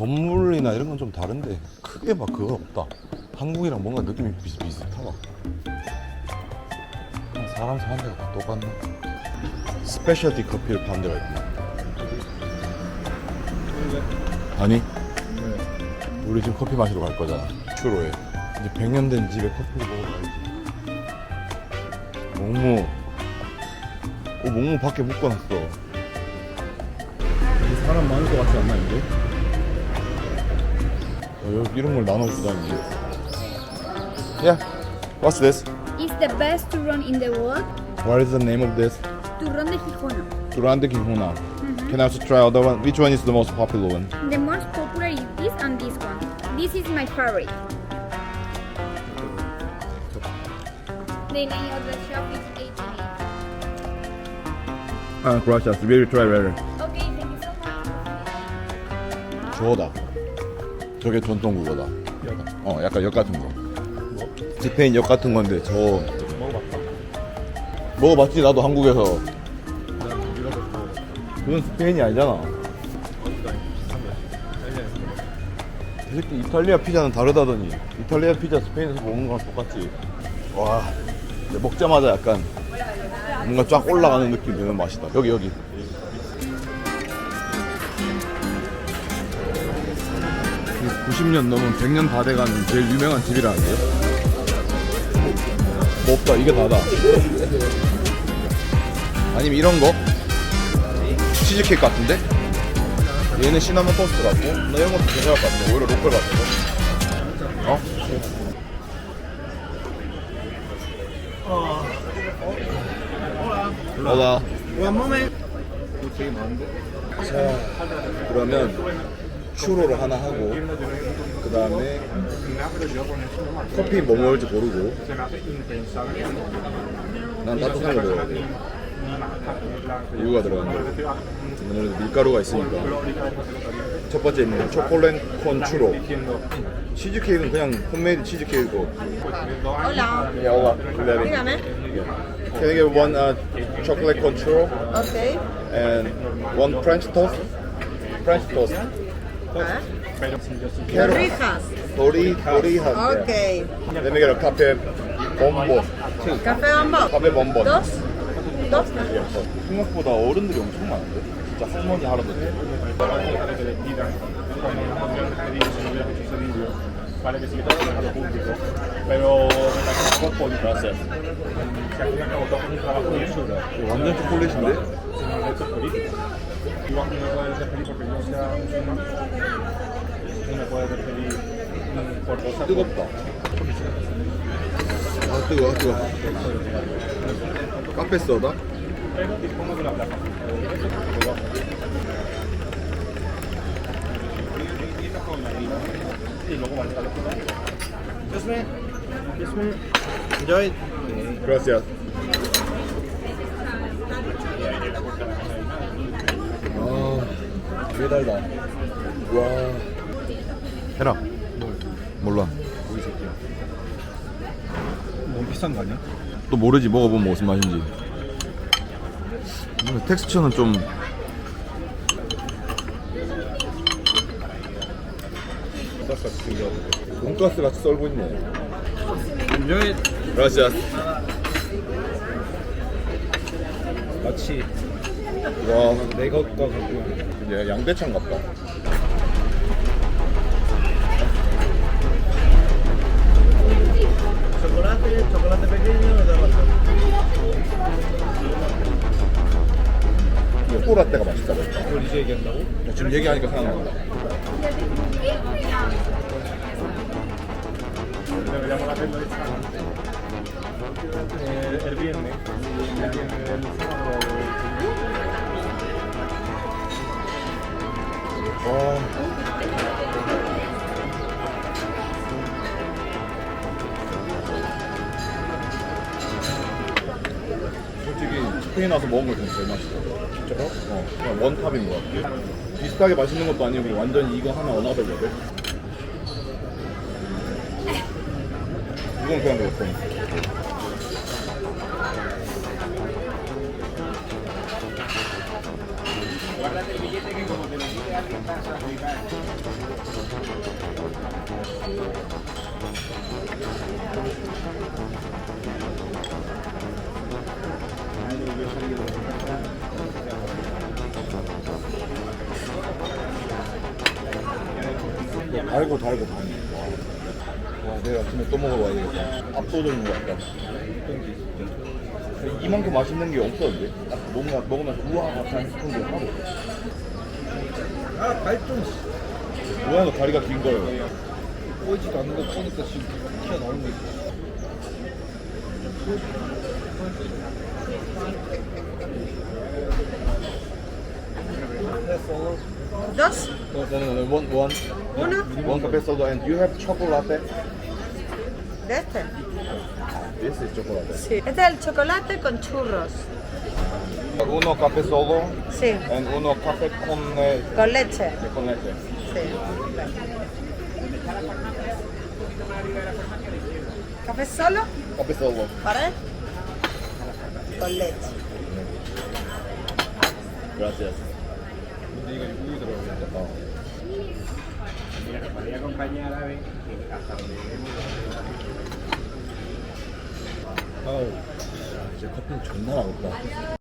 건물이나 이런 건 좀 다른데 크게 막 그건 없다. 한국이랑 뭔가 느낌이 비슷비슷하다. 사람 사는 데가 다 똑같네. 스페셜티 커피를 파는 데가 있구나. 아니? 우리 지금 커피 마시러 갈 거잖아. 큐로에. 이제 100년 된 집에 커피를 먹으러 가야지. 몽무. 어, 몽무 밖에 묶어놨어. 사람 많을 것 같지 않나 이게? 어, 여기 이런 걸 나눠주다니. Yeah. What's this? It's the best turrón in the world. What is the name of this? Turrón de Gijona. Durante Gijona. Can I also try other one? Which one is the most popular one? The most popular is this and this one. This is my favorite. The name of the shop is 88. Ah, gracias. Really try better. Okay, thank you so much. 저거다. 저게 전통 그거다. 어, 약간 역 같은 거. 스페인 역 같은 건데 저 먹어봤다. 먹어봤지 나도 한국에서. 난 먹어봤다. 그건 스페인이 아니잖아. 비슷한 거지. 이 새끼 이탈리아 피자는 다르다더니 이탈리아 피자 스페인에서 먹는 거랑 똑같지. 와, 근데 먹자마자 약간 뭔가 쫙 올라가는 느낌 드는 맛이다. 여기 여기. 90년 넘은 100년 다 돼가는 제일 유명한 집이라는데요. 뭐 없다 이게 다다. 아니면 이런 거 치즈케이크 같은데? 얘는 시나몬 토스트 같고 나 이런 것도 괜찮을 것 같아 오히려 로컬 같은 거 어? moment. 이거 되게 많은데? 자 그러면 추로를 하나 하고 그 다음에 커피 뭐 먹을지 고르고 난 따뜻한 거 먹어야 돼 우유가 들어간 거 오늘은 밀가루가 있으니까 첫 번째 있는 초콜릿 콘 추로 치즈케이크는 그냥 홈메이드 치즈케이크고 Hola, 야, hola. dígame. Can I get one uh, chocolate con churro Ok. and one French toast? French toast. Ah, Carrot. Torrijas. Tori, torijas. Ok. Let me get a cafe bonbon. Café bombón. cafe bonbon. Dos. Dos. 생각보다 어른들이 엄청 많은데? 진짜 할머니, 할아버지. Vale, que sí que que dejarlo público. Pero me parece un poco y al cabo tú haces un trabajo bien, 완전 초콜릿인데? no es político. Igual que no me puedes despedir porque yo sea musulmán, no me puedes despedir mm, por cosas. 뜨겁다. 아, 뜨거워, 뜨거워. 카페 소다? Pero dispongo de la plaza. Y 되게 달다. 와. 해라. 뭘? 몰라. 우리 새끼야. 너무 비싼 거 아니야? 또 모르지 먹어보면 무슨 맛인지. 텍스처는 좀. 돈가스 같이 썰고 있네. Enjoy. Gracias. 마치 와, 내 것과 같고. 이제 양대창 같다. Chocolate, chocolate pequeño de 이거 또라떼가 맛있다. 그걸 이제 얘기한다고? 지금 얘기하니까 생각난다. 와서 먹은 거 중에 제일 맛있어. 진짜로? 어, 그냥 원탑인 것 같아. 비슷하게 맛있는 것도 아니고 완전 이거 하나 어나더 레벨. 이건 그냥 그렇고. 달고 달고 다니. 와, 내일 아침에 또 되겠다. 압도적인 것 같다. 이만큼 맛있는 게 없었는데? 딱 먹으면, 먹으면서 우와, 게 하나도 없어. 아, 발좀 모양도 다리가 긴 거예요. 보이지도 않는 거 보니까 지금 튀어나오는 거 있어. Dos, No, no, no, no, one, one, uno one café solo, and you have chocolate. de este. This is chocolate. Sí. Este es el chocolate con churros. Uno café solo, Sí, and uno café con, eh, con leche. con leche. Sí. ¿Café solo? Café solo. ¿Para? Con leche. Gracias. 근데 이거 우유 들어가겠다. Mira, nos podría acompañar a ver en casa donde vivimos. 아우, 이제 커피는 존나 맛없다.